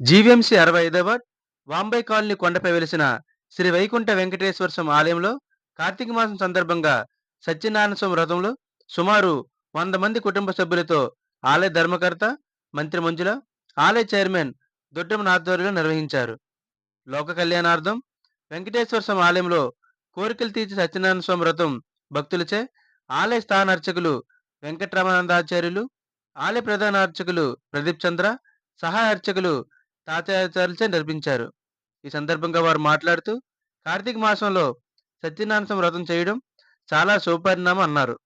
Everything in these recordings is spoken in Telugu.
జీవీఎంసీ అరవై ఐదవ వాంబై కాలనీ కొండపై వెలిసిన శ్రీ వైకుంఠ వెంకటేశ్వర స్వామి ఆలయంలో కార్తీక మాసం సందర్భంగా సత్యనారాయణ స్వామి వ్రతంలో సుమారు వంద మంది కుటుంబ సభ్యులతో ఆలయ ధర్మకర్త మంత్రి మంజుల ఆలయ చైర్మన్ దొడ్డమ్మ ఆధ్వర్యంలో నిర్వహించారు. లోక కళ్యాణార్థం వెంకటేశ్వర స్వామి ఆలయంలో కోరికలు తీర్చి సత్యనారాయణ స్వామి వ్రతం భక్తులచే ఆలయ స్థాన అర్చకులు వెంకటరమణాచార్యులు ఆలయ ప్రధాన అర్చకులు ప్రదీప్ చంద్ర సహాయ అర్చకులు తాతాచార్యులచే నిర్మించారు. ఈ సందర్భంగా వారు మాట్లాడుతూ కార్తీక మాసంలో సత్యనారాయణ వ్రతం చేయడం చాలా శుభపరిణామం అన్నారు.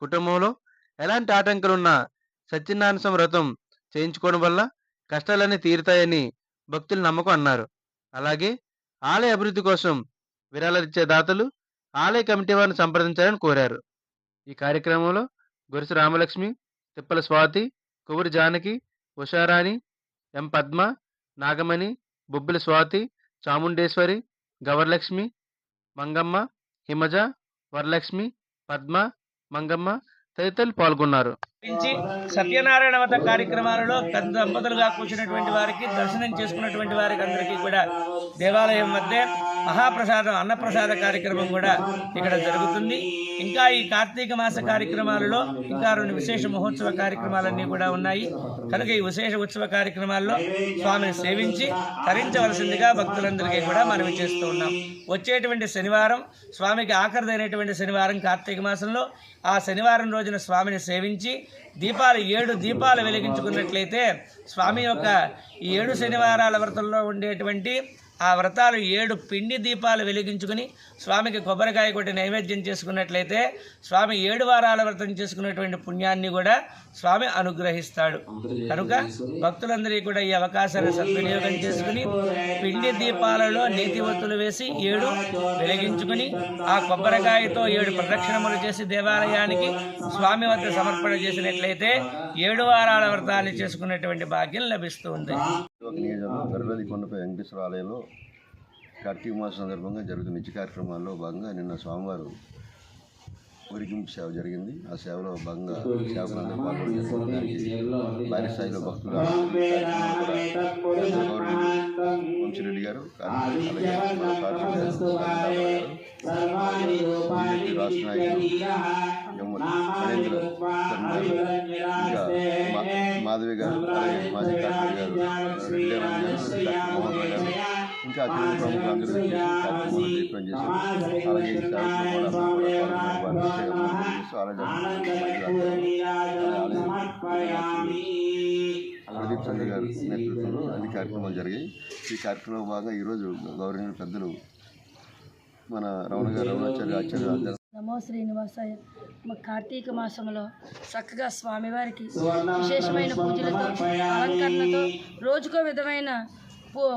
కుటుంబంలో ఎలాంటి ఆటంకాలున్నా సత్యనారాయణ వ్రతం చేయించుకోవడం వల్ల కష్టాలన్నీ తీరుతాయని భక్తుల నమ్మకం అన్నారు. అలాగే ఆలయ అభివృద్ధి కోసం విరాళాలిచ్చే దాతలు ఆలయ కమిటీ వారిని సంప్రదించాలని కోరారు. ఈ కార్యక్రమంలో గురుసు రామలక్ష్మి తిప్పల స్వాతి కొవ్వూరి జానకి ఉషారాణి ఎం పద్మ నాగమణి బొబ్బిల స్వాతి చాముండేశ్వరి గవర్లక్ష్మి మంగమ్మ హిమజ వరలక్ష్మి పద్మ మంగమ్మ తదితరులు పాల్గొన్నారు. సత్యనారాయణ వ్రత కార్యక్రమాలలో పెద్ద దంపతులుగా కూర్చున్నటువంటి వారికి దర్శనం చేసుకున్నటువంటి వారికి అందరికీ కూడా దేవాలయం మధ్య మహాప్రసాదం అన్నప్రసాద కార్యక్రమం కూడా ఇక్కడ జరుగుతుంది. ఇంకా ఈ కార్తీక మాస కార్యక్రమాలలో ఇంకా రెండు విశేష మహోత్సవ కార్యక్రమాలన్నీ కూడా ఉన్నాయి. కనుక ఈ విశేష ఉత్సవ కార్యక్రమాల్లో స్వామిని సేవించి తరించవలసిందిగా భక్తులందరికీ కూడా మనవి చేస్తూ ఉన్నాం. వచ్చేటువంటి శనివారం స్వామికి ఆఖరిదైనటువంటి శనివారం కార్తీక మాసంలో ఆ శనివారం రోజున స్వామిని సేవించి దీపాలు ఏడు దీపాలు వెలిగించుకున్నట్లయితే స్వామి యొక్క ఈ ఏడు శనివారాల వ్రతంలో ఉండేటువంటి ఆ వ్రతాలు ఏడు పిండి దీపాలు వెలిగించుకుని స్వామికి కొబ్బరికాయ కొట్టి నైవేద్యం చేసుకున్నట్లయితే స్వామి ఏడు వారాల వ్రతం చేసుకున్నటువంటి పుణ్యాన్ని కూడా స్వామి అనుగ్రహిస్తాడు. కనుక భక్తులందరికీ కూడా ఈ అవకాశాన్ని సద్వినియోగం చేసుకుని పిండి దీపాలలో నీతి ఒత్తులు వేసి ఏడు వెలిగించుకుని ఆ కొబ్బరికాయతో ఏడు ప్రదక్షిణములు చేసి దేవాలయానికి స్వామి వద్ద సమర్పణ చేసినట్లయితే ఏడు వారాల వ్రతాన్ని చేసుకున్నటువంటి భాగ్యం లభిస్తుంది ఒక నియోజకవర్గం కొండపై వెంకటేశ్వర ఆలయంలో కార్తీక మాసం సందర్భంగా జరుగుతున్న నిత్య కార్యక్రమాల్లో భాగంగా నిన్న స్వామివారు ఊరికింపు సేవ జరిగింది. ఆ సేవలో భాగంగా సేవకులందరూ పాల్గొని భారీ స్థాయిలో భక్తులు వంశిరెడ్డి గారు రాష్ట్ర నాయకులు మాధవి గారు, మా- మాధవి గారు మోహన్ గారు ఇంకా అతిథి ప్రముఖులు అందరూ చేశారు. అలాగే అలాగే ప్రదీప్ చంద్ర గారి నేతృత్వంలో అన్ని కార్యక్రమాలు జరిగాయి. ఈ కార్యక్రమంలో భాగంగా ఈరోజు గౌరవనీయ పెద్దలు మన రమణ గారు రమణాచార్య ఆచార్య నమో శ్రీనివాసాయ కార్తీక మాసంలో చక్కగా స్వామివారికి విశేషమైన పూజలతో అలంకరణతో రోజుకో విధమైన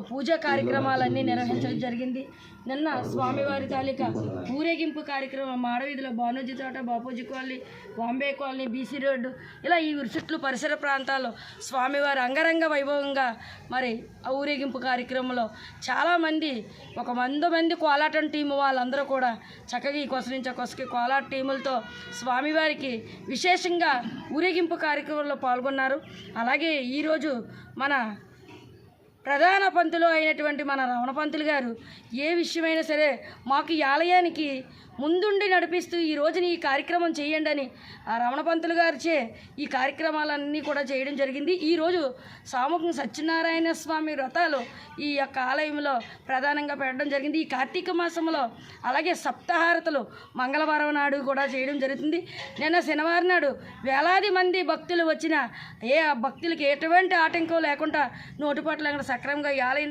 పూజా కార్యక్రమాలన్నీ నిర్వహించడం జరిగింది. నిన్న స్వామివారి తాలూకా ఊరేగింపు కార్యక్రమం మాడవీధిలో Banoji Thota Bapuji colony Bombay colony BC road ఇలా ఈ చుట్లు పరిసర ప్రాంతాల్లో స్వామివారి అంగరంగ వైభవంగా మరి ఆ ఊరేగింపు కార్యక్రమంలో చాలామంది ఒక వంద మంది కోలాటం టీము వాళ్ళందరూ కూడా చక్కగా ఈ కొస నుంచి కొసకి కోలాట టీములతో స్వామివారికి విశేషంగా ఊరేగింపు కార్యక్రమంలో పాల్గొన్నారు. అలాగే ఈరోజు మన ప్రధాన పంతులు అయినటువంటి మన రమణ పంతులు గారు ఏ విషయమైనా సరే మాకు ఈ ఆలయానికి ముందుండి నడిపిస్తూ ఈ రోజున ఈ కార్యక్రమం చేయండి అని ఆ రమణ పంతులు గారిచే ఈ కార్యక్రమాలన్నీ కూడా చేయడం జరిగింది. ఈరోజు సాముఖం సత్యనారాయణ స్వామి వ్రతాలు ఈ యొక్క ఆలయంలో ప్రధానంగా పెట్టడం జరిగింది. ఈ కార్తీక మాసంలో అలాగే సప్తహారతలు మంగళవారం నాడు కూడా చేయడం జరుగుతుంది. నిన్న శనివారం నాడు వేలాది మంది భక్తులు వచ్చిన ఏ భక్తులకి ఎటువంటి ఆటంకం లేకుండా నోటుపాట్లు అక్కడ సక్రమంగా ఈ ఆలయం